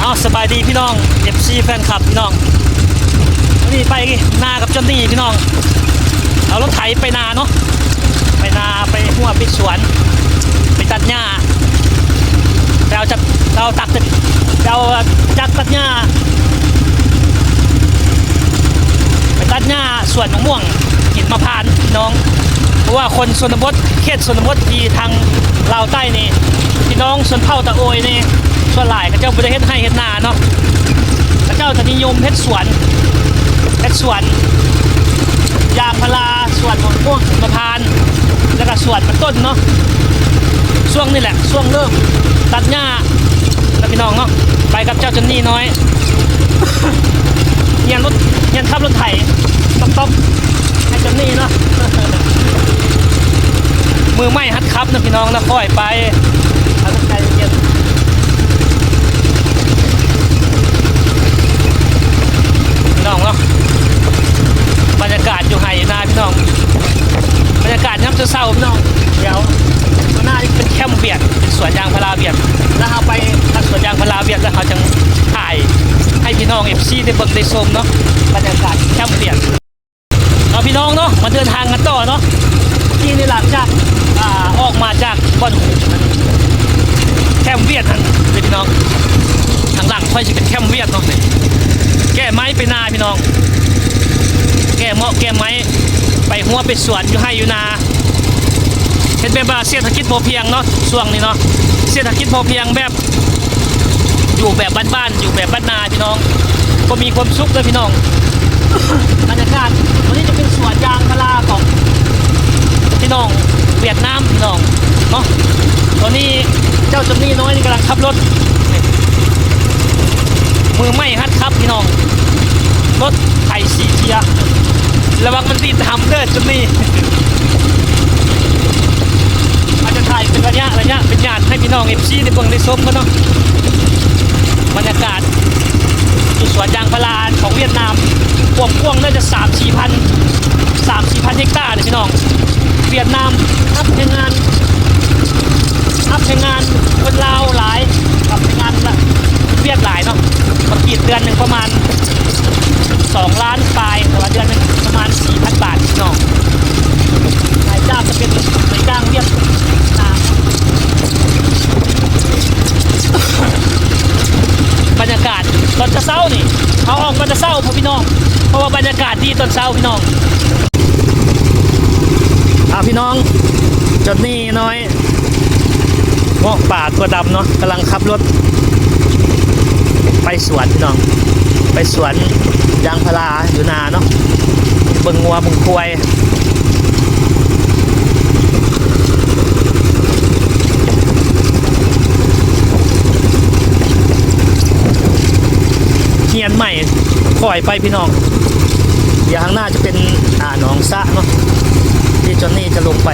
เอาสบายดีพี่น้อง FC แฟนคลับพี่น้องวันนี้ไปนากับจอนนี่พี่น้อง เอารถไถไปนาเนาะไปนาไปหัวไปสวน ไปตัดหญ้าเอาจับเราตักเอาจักตัดหญ้าไปตัดหญ้าสวนมะม่วงหินมะพร้านพี่น้อง เพราะว่าคนชนบทเขตชนบทที่ทางลาใต้นี่พี่น้องชนเผ่าตะโอยนี่ ส่วนหลายเขาเจ้าบริเฮ็ดให้เฮ็ดนาเนาะเขาเจ้าจะนิยมเฮ็ดสวนเฮ็ดสวนยางพาราสวนของพวกมะพร้านแล้วก็สวนมันต้นเนาะช่วงนี้แหละช่วงเริ่มตัดหญ้าแล้วพี่น้องเนาะไปกับเจ้าจนนี่น้อยเงียนรถเงียนขับรถไถต๊อกต๊อกให้จนนี่เนาะมือไม่ฮัดครับนะพี่น้องแล้วค่อยไปเอาใจเย็นพี่น้องเนาะบรรยากาศอยู่ไห่นาพี่น้องบรรยากาศย้ำเศร้าๆพี่น้องเดี๋ยวข้างหน้านี่เป็นแคมป์เบียดเป็นสวนยางพาราเบียดแล้วเราไปทางสวนยางพาราเบียดแล้วเราจะถ่ายให้พี่น้องเอฟ ซีได้เบิ่งได้ชมเนาะบรรยากาศแคมป์เบียดเอาพี่น้องเนาะมาเดินทางกันต่อเนาะที่นี่หลังจากอ่าออกมาจากบ่อนแคมป์เวียดนั่นเลยพี่น้องทางหลังค่อยจะเป็นแคมป์เวียดเนาะนี่แก้ไม้ไปนาพี่น้อง แก้เมาะแก้ไม้ไปหัวไปสวนอยู่ให้อยู่นาเห็นแบบว่าเศรษฐกิจพอเพียงเนาะช่วงนี้เนาะเศรษฐกิจพอเพียงแบบ อยู่แบบบ้านๆอยู่แบบบ้านนาพี่น้อง ก็มีความสุขเลยพี่น้องบรรยากาศวันนี้จะเป็นสวนยางพาราของพี่น้องเวียดนามพี่น้องเนาะตอนนี้เจ้าจำนี่น้อยนี่กำลังขับรถ มือไม่ฮัดครับพี่น้อง รถไถสีเกียร์ระวังมันติดทำเด้อจำนี่อาจจะถ่ายเป็นระยะระยะเป็นญาติให้พี่น้องเอฟซีได้เบิ่งได้ชมกันเนาะบรรยากาศ จุดสวนยางพาราของเวียดนามกว้างน่าจะสามสี่พันสามสี่พันเฮกตาร์เนี่ยพี่น้อง เวียดนามอัพแรงงานอัพแรงงานคนลาวหลายกับแรงงานละเวียดหลายเนาะมากรีดเดือนหนึ่งประมาณ2ล้านปลายแต่ว่าเดือนหนึงประมาณ4,000 บาทพี่น้องรายจ้างจะเป็นรายจ้างเวียดนามบรรยากาศตอนเช้าๆนี่เขาออกมาจะเช้าพอพี่น้อง เพราะว่าบรรยากาศดีตอนเช้าพี่น้องอาพี่น้องจดนี่น้อยงอกป่าตัวดำเนาะกำลังขับรถ ไปสวนพี่น้อง ไปสวนยางพาราอยู่นาเนาะเบิ่งงัวเบิ่งควายเฮียนใหม่ปล่อยไปพี่น้อง เดี๋ยวข้างหน้าจะเป็นอ่าหนองสะเนาะที่จอนนี่จะลงไป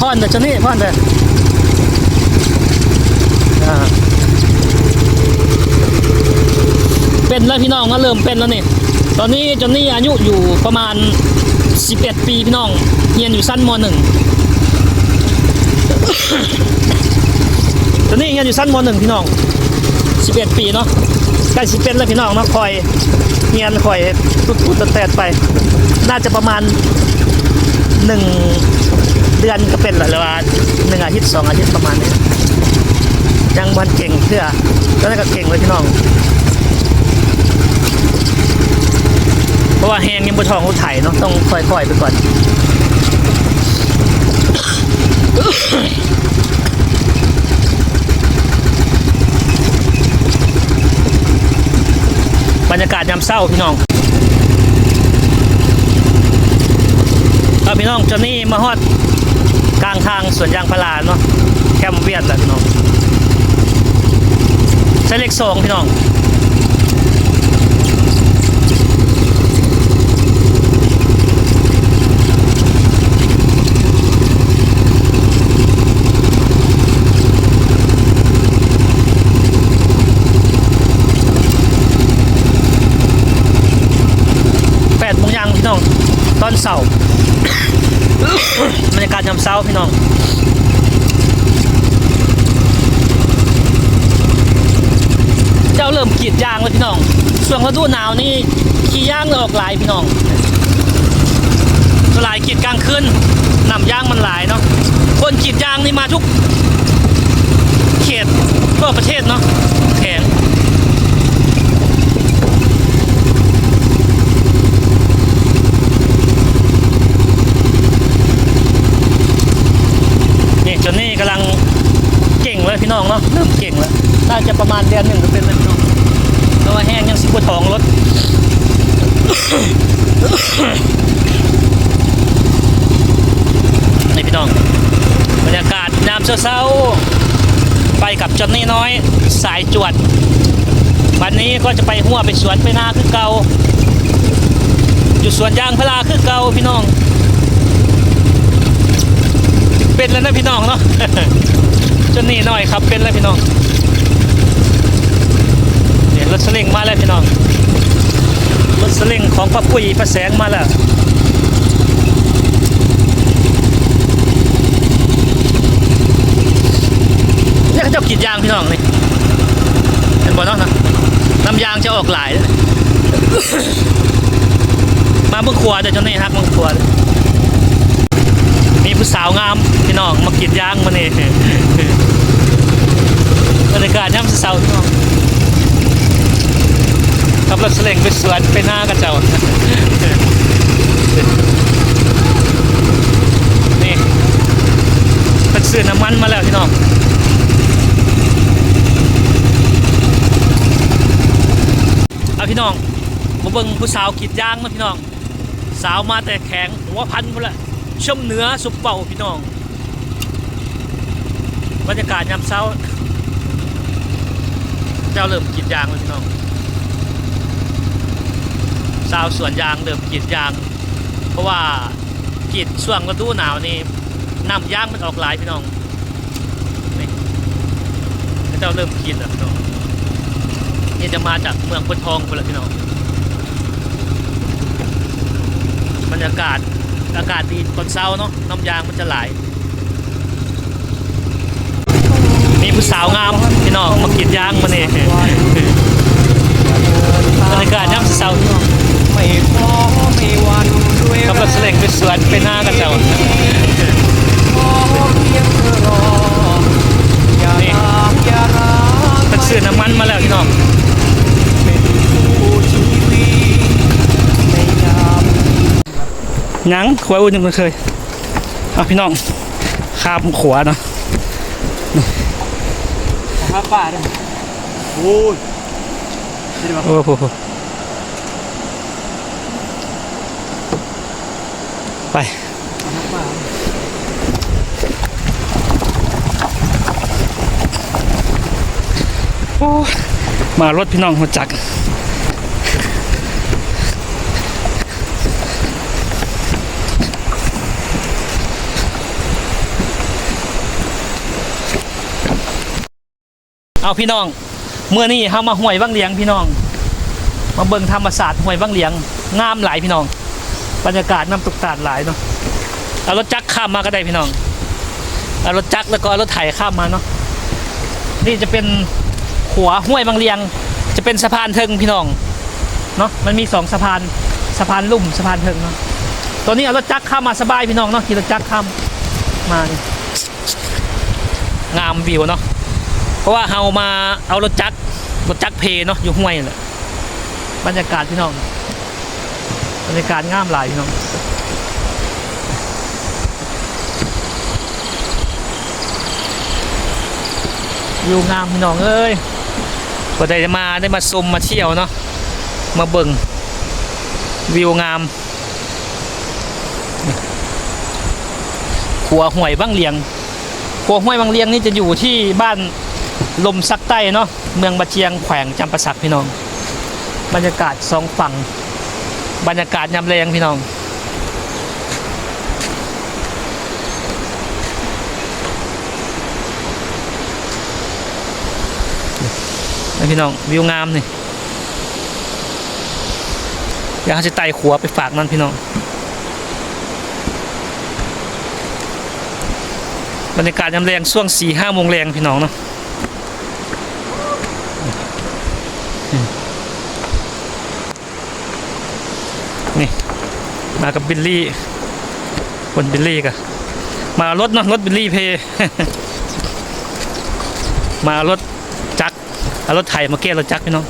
พ่อนเดจอนนี่พ่อนเดเป็นแล้วพี่น้องก็เริ่มเป็นแล้วนี่ตอนนี้จอนนี่อายุอยู่ประมาณ 11 ปีพี่น้องเรียนอยู่สั้นม .1 ตอนนี้เรียนอยู่สั้นม .1 พี่น้อง11 ปีเนาะใกล้สิเป็นแล้วพี่น้องเนาะคอยเงียนคอยตุดตุดแตดไป น่าจะประมาณหนึ่งเดือนก็เป็นหละหรือว่าหนึ่งอาทิตย์สองอาทิตย์ประมาณนี้ยังวันเก่งเพื่อแล้วก็เก่งเลยพี่น้อง เพราะว่าแฮงยังบนทองรถไถเนาะต้องค่อยๆไปก่อน บรรยากาศยามเศร้าพี่น้องเอาพี่น้องจอนนี่มาฮอดกลางทางสวนยางพาราเนาะแคมเวียนแหละพี่น้องใช้เลขสองพี่น้องัน้องตอนเสาร์บรรยากาศยามเช้าพี่น้องเจ้าเริ่มกรีดยางแล้วพี่น้องช่วงฤดูหนาวนี่ขี้ยางเลยออกหลายพี่น้องหลายกรีดกลางคืนนำยางมันหลายเนาะคนกรีดยางนี่มาทุก เขตทั่วประเทศเนาะแข็งนี่ จนนี่กำลังเก่งเลยพี่น้องเนาะเริ่มเก่งแล้วน่าจะประมาณเดือนหนึ่งก็เป็นเลยพี่น้องเพราะว่าแห้งยังสิบกว่าทองรถนี่พี่น้องบรรยากาศยามเช้าๆไปกับจอนนี่น้อยสายจวด วันนี้ก็จะไปหัวไปสวนไปนาคือเก่าอยู่สวนยางพาราคือเก่าพี่น้อง เป็นแล้วนะพี่น้องเนาะจนนี่น้อยครับเป็นแล้วพี่น้องเนี่ยรถสลิงมาแล้วพี่น้องรถสลิงของป้าปุ้ยป้าแสงมาแล้วนี่เขาจ้ากรีดยางพี่น้องนี่เห็นบ่เนาะนะน้ำยางจะออกหลาย มาเบิ่งควเดี๋ยวเจ้านี่ฮักเบิ่งควเด้อมี ผู้สาวงามพี่น้องมากรีดยางมาเนี่บรรยากาศย่ำสาๆพี่น้องขับรถเสลงไปสวนไปหน้ากระเจ้านี่เป็นซื้อน้ำมันมาแล้วพี่น้องเอาพี่น้องมาเบิ่งผู้สาวกรีดยางมาพี่น้อง สาวมาแต่แข็งหัวพันหมดละ ช่มเหนือสุบเป่าพี่น้อง บรรยากาศยามเช้า เจ้าเริ่มกรีดยางแล้วพี่น้องสาวสวนยางเริ่มกรีดยาง เพราะว่ากรีดช่วงฤดูหนาวนี่น้ำยางมันออกหลายพี่น้องนี่เจ้าเริ่มกรีดแล้วพี่น้องนี่จะมาจากเมืองพุททองคนละพี่น้องบรรยากาศ อากาศดีตอนเช้าเนาะน้ำยางมันจะไหลายมีผู้สาวงามพี่น้องมากรีดยางมาเนี่ยบรรยากาศย่ำเช้าพี่น้องไม่ขอไม่หวันด้วยขับรถเสลงไปสวนไปหน้ากระเจ้า ขอเพียงเธอรอ อย่า นี่ ตามอย่ารัก เป็นซื้อน้ำมันมาแล้วพี่น้อง เป็นคู่ชีวิตในยาม ห ยังขวาอุ่นยังไม่เคยเอาพี่น้องข้ามขวาเนาะข้าป่าด้วยโอ้ยโอ้โหไปข้าป่าโอ้ยมารถพี่น้องหัวจักร เอาพี่น้องเมื่อนี้เฮามาห้วยบางเหลียงพี่น้อง มาเบิ่งธรรมศาสตร์ห้วยบางเหลียงงามหลายพี่น้อง บรรยากาศน้ำตกตาดหลายเนาะเอารถจักรข้ามมาก็ได้พี่น้องเอารถจักรแล้วก็รถไถข้ามมาเนาะนี่จะเป็นหัวห้วยบางเลียง จะเป็นสะพานเทิงพี่น้องเนาะมันมีสองสะพานสะพานลุ่มสะพานเทิงเนาะตัวนี้เอารถจักรข้ามมาสบายพี่น้องเนาะขี่รถจักรข้ามมานี่งามวิวเนาะ เพราะว่าเฮามาเอารถจักรรถจักรเพเนาะอยู่ห้วยนั่นแหละบรรยากาศพี่น้องบรรยากาศงามหลายพี่น้องวิวงามพี่น้องเอ้ยก็ได้มาได้มาชมมาเที่ยวเนาะมาเบิ่งวิวงามขัวห้วยบางเลียงขัวห้วยบางเลียงนี่จะอยู่ที่บ้าน ลมซักใต้เนาะเมืองบะเจียงแขวงจำปาสักพี่น้อง บรรยากาศสองฝั่ง บรรยากาศยามแรงพี่น้องนี่พี่น้องวิวงามนี่อยากจะไต่ขัวไปฝากนั่นพี่น้อง บรรยากาศยามแรงช่วงสี่ห้าโมงแรงพี่น้องเนาะ นี่ มากับบิลลี่ คนบิลลี่กันมารถเนาะรถบิลลี่เพย์มารถจักรเอารถไถมาเก้รถจักรพี่น้อง